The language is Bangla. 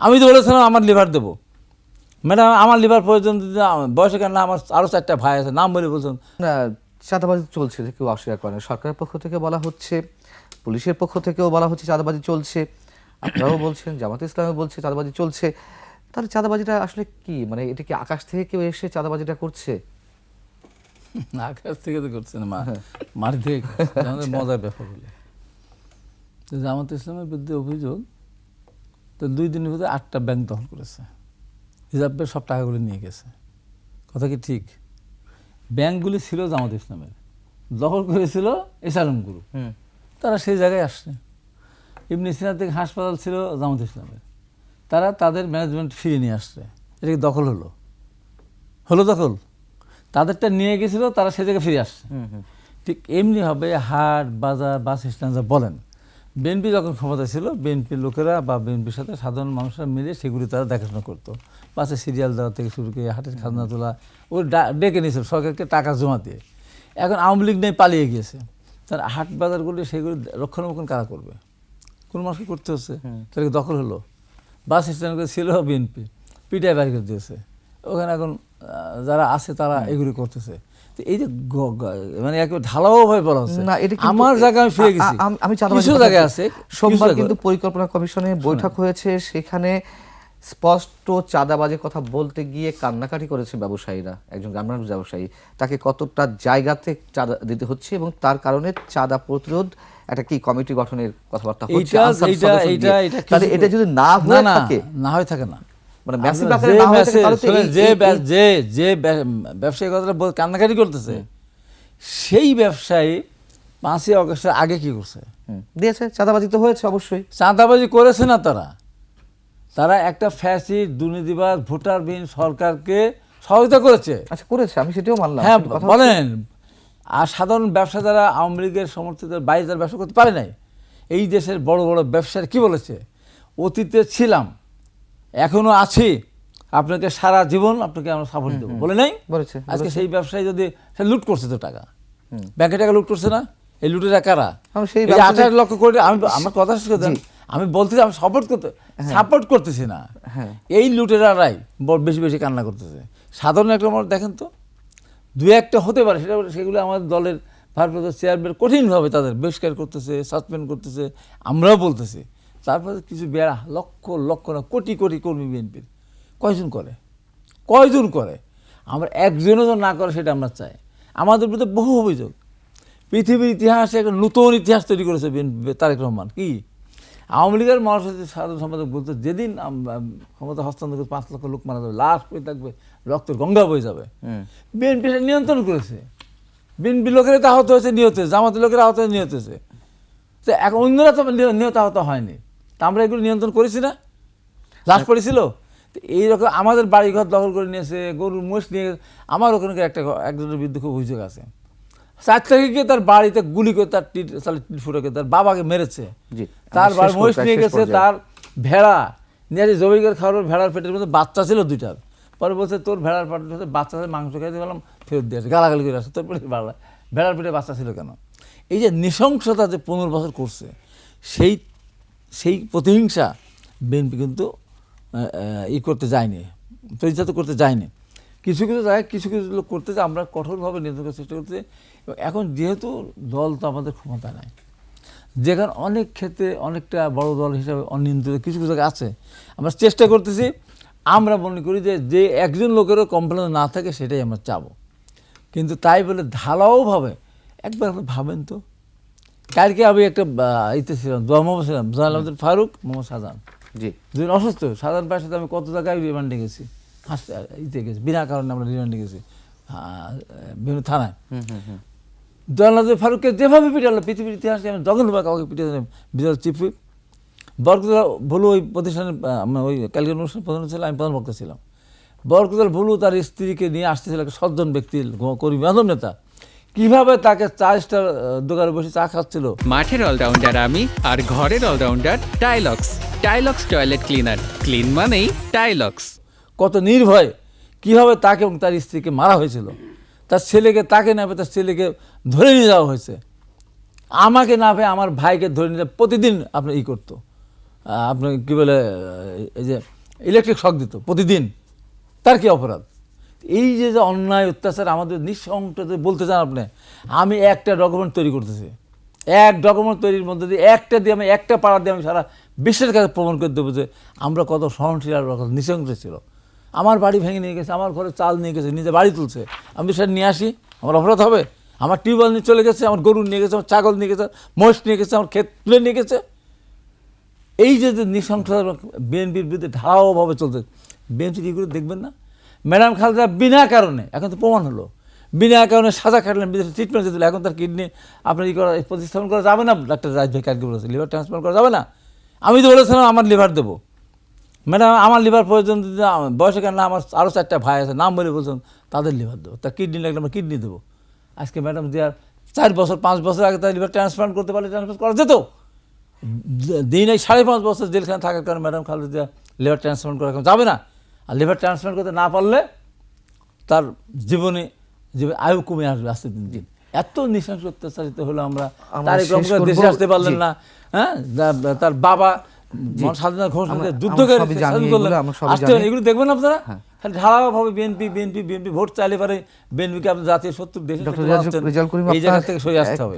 আমি তো বলেছিলাম আমার লিভার দেবো। ম্যাডাম আমার লিভার প্রয়োজন বয়সে কেন না আমার আরও চারটা ভাই আছে নাম বলে বলছেন। চাঁদাবাজি চলছে কেউ অস্বীকার করে না। সরকারের পক্ষ থেকে বলা হচ্ছে পুলিশের পক্ষ থেকেও বলা হচ্ছে চাঁদাবাজি চলছে। আপনারাও বলছেন জামাত ইসলামও বলছে চাঁদাবাজি চলছে। তাহলে চাঁদাবাজিটা আসলে কি? মানে এটা কি আকাশ থেকে কেউ এসে চাঁদাবাজিটা করছে? আকাশ থেকে তো করছে না মা। মাটি থেকে মজার ব্যাপার হলো। জামাত ইসলামের বিরুদ্ধে অভিযোগ তো দুই দিনের ভিতরে আটটা ব্যাংক দখল করেছে। রিজার্ভ ব্যাংক সব টাকাগুলো নিয়ে গেছে। কথা কি ঠিক? ব্যাংকগুলি ছিল জামাত ইসলামের। দখল করেছিল এসালম গুরু তারা সেই জায়গায় আসছে। ইবনে সিনা থেকে হাসপাতাল ছিল জামাত ইসলামের। তারা তাদের ম্যানেজমেন্ট ফিরিয়ে নিয়ে আসছে। এটা কি দখল হলো? হলো দখল। তাদেরটা নিয়ে গেছিল তারা সে জায়গায় ফিরে আসছে। ঠিক এমনি হবে হাট বাজার বাস স্ট্যান্ড যা বলেন বিএনপি যখন ক্ষমতা ছিল বিএনপির লোকেরা বা বিএনপির সাথে সাধারণ মানুষরা মিলে সেগুলি তারা দেখাশোনা করতো। বাসে সিরিয়াল দেওয়া থেকে শুরু করে হাটের খাজনা তোলা ও ডা- ডেকে নিয়েছিল সরকারকে টাকা জমা দিয়ে। এখন আওয়ামী লীগ নেই পালিয়ে গিয়েছে। তার হাট বাজারগুলি সেগুলি রক্ষণাবেক্ষণ কারা করবে? কোন মানুষকে করতে হচ্ছে? তাহলে দখল হলো? বাস স্ট্যান্ড ছিল বিএনপি পিটাই বাড়ি করে দিয়েছে। ওখানে এখন যারা আছে তারা এগুলি করতেছে। এই যে মানে একেবারে ঢালাও বলা হচ্ছে। না এটা আমার জায়গায় আমি ফিরে গেছি। আমি কিছু জায়গায় আছে সোমবার কিন্তু পরিকল্পনা কমিশনে বৈঠক হয়েছে সেখানে স্পষ্ট চাঁদাবাজের কথা বলতে গিয়ে কান্নাকাটি করেছে ব্যবসায়ীরা একজন গ্রামীণ ব্যবসায়ী। তাকে কতটা জায়গাতে চাঁদা দিতে হচ্ছে এবং তার কারণে চাঁদা প্রতিরোধ একটা কি কমিটি গঠনের কথাবার্তা হচ্ছে। এটা তাহলে এটা যদি না হয়ে থাকে না হয়ে থাকে না। মানে আকারে যে না হয়ে থাকে, যে যে যে ব্যবসায়ী কথাটা বল- কান্নাকাটি করতেছে। সেই ব্যবসায়ী পাঁচই অগস্টের আগে কি করছে? দিয়েছে চাঁদাবাজি তো হয়েছে অবশ্যই। চাঁদাবাজি করেছে না তারা? তারা একটা ফ্যাসিড দুর্নীতিবাদ ভোটারবিহীন সরকারকে সহযোগিতা করেছে। আচ্ছা করেছে আমি সেটাও মানলাম। হ্যাঁ বলেন আর সাধারণ ব্যবসাদারা আওয়ামী লীগের সমর্থিতের বাইরে তারা ব্যবসা করতে পারে নাই এই দেশের বড় বড় ব্যবসায়ী কি বলেছে? অতীতে ছিলাম। এখনও আছে আপনাকে সারা জীবন আপনাকে আমরা সাপোর্ট দেবো। বলে নাই? আজকে সেই ব্যবসায়ী যদি সে লুট করছে তো টাকা। ব্যাংকে টাকা লুট করছে না? এই লুটেরা কারা? আঠারো লক্ষ কোটি আমি আমার কথা শেষ করে দেন। আমি বলতেছি আমি সাপোর্ট করতে সাপোর্ট করতেছি না। হ্যাঁ। এই লুটেরারাই বেশি বেশি কান্না করতেছে। সাধারণ একটা মানুষ দেখেন তো দু একটা হতে পারে সেটা সেগুলো আমাদের দলের ভারপ্রাপ্ত চেয়ারম্যান কঠিনভাবে তাদের বহিষ্কার করতেছে সাসপেন্ড করতেছে আমরাও বলতেছি। তারপরে কিছু বেড়া লক্ষ লক্ষ না কোটি কোটি কর্মী বিএনপির কয়জন করে? কয়জন করে? আমরা একজনও যেন না করে সেটা আমরা চাই। আমাদের বিরুদ্ধে বহু অভিযোগ। পৃথিবীর ইতিহাসে একটা নতুন ইতিহাস তৈরি করেছে বিএনপি তারেক রহমান। কি? আওয়ামী লীগের মহাসচিব সাধারণ সম্পাদক বলতো যেদিন ক্ষমতা হস্তান্তর করে পাঁচ লক্ষ লোক মারা যাবে লাশ পড়ে থাকবে রক্তের গঙ্গা বয়ে যাবে। বিএনপি সেটা নিয়ন্ত্রণ করেছে। বিএনপি লোকেরা তো আহত হয়েছে নিহত হয়েছে। জামাতের লোকেরা আহত হয়ে নিহত হয়েছে। তো এখন অন্যরা তো নিহ- নিহত আহত হয়নি। আমরা এগুলো নিয়ন্ত্রণ করেছি না। লাশ পড়েছিল। তো এইরকম আমাদের বাড়িঘর দখল করে নিয়েছে গরুর মোষ নিয়ে। আমার ওখানে একটা একজনের বিরুদ্ধে খুব অভিযোগ আছে। চার তারিখে গিয়ে তার বাড়িতে গুলি করে তার টিট তাহলে টিট ফুটে করে তার বাবাকে মেরেছে। তার বাড়ি মহিষ নিয়ে গেছে তার ভেড়া নিয়ে যে জমিকের খাওয়ার ভেড়ার পেটের মধ্যে বাচ্চা ছিল দুইটার পরে বলছে তোর ভেড়ার পেটের মধ্যে বাচ্চা মাংস খাইতে গেলাম ফেরত দিয়ে আসে। গালাগালি করে আসে তোর পেটে বাড়া ভেড়ার পেটে বাচ্চা ছিল কেন? এই যে নৃশংসতা যে পনেরো বছর করছে সেই সেই প্রতিহিংসা বিএনপি কিন্তু ই করতে যায়নি পরিচালিত করতে যায়নি। কিছু কিছু জায়গায় কিছু কিছু লোক করতে যে আমরা কঠোরভাবে নিয়ন্ত্রণ করার চেষ্টা করতে এখন যেহেতু দল তো আমাদের ক্ষমতা নাই, যেখানে অনেক ক্ষেত্রে অনেকটা বড় দল হিসাবে অনিয়ন্ত্রিত কিছু কিছু জায়গা আছে, আমরা চেষ্টা করতেছি, আমরা মনে করি যে যে একজন লোকেরও কমপ্লেন না থাকে সেটাই আমরা চাবো। কিন্তু তাই বলে ঢালাওভাবে, একবার আপনি ভাবেন তো কালকে আমি একটা ইতে ছিলাম দোয়া মোহাম্মদ ছিলাম জাহাল আহমদ ফারুক মোহাম্মদ সাজান। জি। দুজন অসুস্থ সাধারণ পায়ের সাথে আমি কত জায়গায় রিমান্ডে গেছি? হাসতে ইতে গেছি বিনা কারণে আমরা রিমান্ডে গেছি বিভিন্ন থানায়। জগন্নাথ ফারুককে যেভাবে পিটালো পৃথিবীর ইতিহাসে আমি জগন্নাথ কাউকে পিটিয়ে বিজয় চিফ হুইপ ভুলু ওই প্রতিষ্ঠানের ওই কালকের অনুষ্ঠান প্রধান ছিল আমি প্রধান বক্তা ছিলাম। বরকতলা ভুলু তার স্ত্রীকে নিয়ে আসতেছিল একটা সজ্জন ব্যক্তি কর্মী মাধব নেতা। কীভাবে তাকে চা স্টার দোকানে বসে চা খাচ্ছিল? মাঠের অলরাউন্ডার আমি আর ঘরের allrounder Tylox Tylox toilet cleaner. Clean মানেই টাইলক্স কত নির্ভয় কীভাবে তাকে এবং তার স্ত্রীকে মারা হয়েছিল। তার ছেলেকে তাকে না পেয়ে তার ছেলেকে ধরে নিয়ে যাওয়া হয়েছে। আমাকে না পেয়ে আমার ভাইকে ধরে নিয়ে প্রতিদিন আপনার ই করতো। আহ, আপনার কী বলে এই যে ইলেকট্রিক শক দিত প্রতিদিন। তার কি অপরাধ? এই যে যে অন্যায় অত্যাচার আমাদের নিঃসংকটে বলতে চান আপনি, আমি একটা ডকুমেন্ট তৈরি করতেছি। এক ডকুমেন্ট তৈরির মধ্যে দিয়ে একটা দিয়ে আমি, একটা পাড়া দিয়ে আমি সারা বিশ্বের কাছে প্রমাণ করে দেবো যে আমরা কত সহনশীল আর কত নিঃসংস ছিল। আমার বাড়ি ভেঙে নিয়ে গেছে, আমার ঘরে চাল নিয়ে গেছে, নিজে বাড়ি তুলছে। আমি সেটা নিয়ে আসি, আমার অপরাধ হবে। আমার টিউবওয়েল নিয়ে চলে গেছে, আমার গরু নিয়ে গেছে, আমার ছাগল নিয়ে গেছে মহিষ নিয়ে গেছে, আমার ক্ষেত তুলে নিয়ে গেছে। এই যে যে নৃশংসতা বিএনপির বিরুদ্ধে ঢালাওভাবে চলতে, বিএনপি এগুলো দেখবেন না? ম্যাডাম খালেদা বিনা কারণে, এখন তো প্রমাণ হলো, বিনা কারণে সাজা কাটলেন, বিদেশে ট্রিটমেন্ট দিতে এখন তার কিডনি আপনার ই করা প্রতিস্থাপন করা যাবে না? ডাক্তার রাজ ভাই কালকে বলেছে লিভার ট্রান্সপ্লান্ট করা যাবে না? আমি তো বলেছিলাম, আমার লিভার দেবো। ম্যাডাম, আমার লিভার প্রয়োজন বয়সে কেন আমার আরও চারটা ভাই আছে, নাম বলে বলছেন, তাদের লিভার দেবো, তার কিডনি লাগলে আমরা কিডনি দেবো। আজকে ম্যাডাম দেওয়ার চার বছর, পাঁচ বছর আগে তার লিভার ট্রান্সপ্লান্ট করতে পারলে ট্রান্সপ্লান্ট করা যেত। দিন এই সাড়ে পাঁচ বছর জেলখানে থাকার কারণে ম্যাডাম খালেদা লিভার ট্রান্সপ্লান্ট করা যাবে না। আর লিভার ট্রান্সপ্লান্ট করতে না পারলে তার জীবনে জীবনে আয়ু কমে আসবে আস্তে দিন দিন। এত নৃশংস অত্যাচারিত হলো আমরা। আমরা তারেক রহমান দেশে আসতে পারলেন না হ্যাঁ? তার বাবা স্বাধীনতা ঘোষণা যুদ্ধ করে এগুলো, করলেন। আসতে হ্যাঁ। এগুলো দেখবেন আপনারা? খালি ঢালাওভাবে বিএনপি বিএনপি বিএনপি ভোট চাইলে পারে বিএনপিকে আপনার জাতীয় শত্রু দেশে এই জায়গা থেকে সরে আসতে হবে।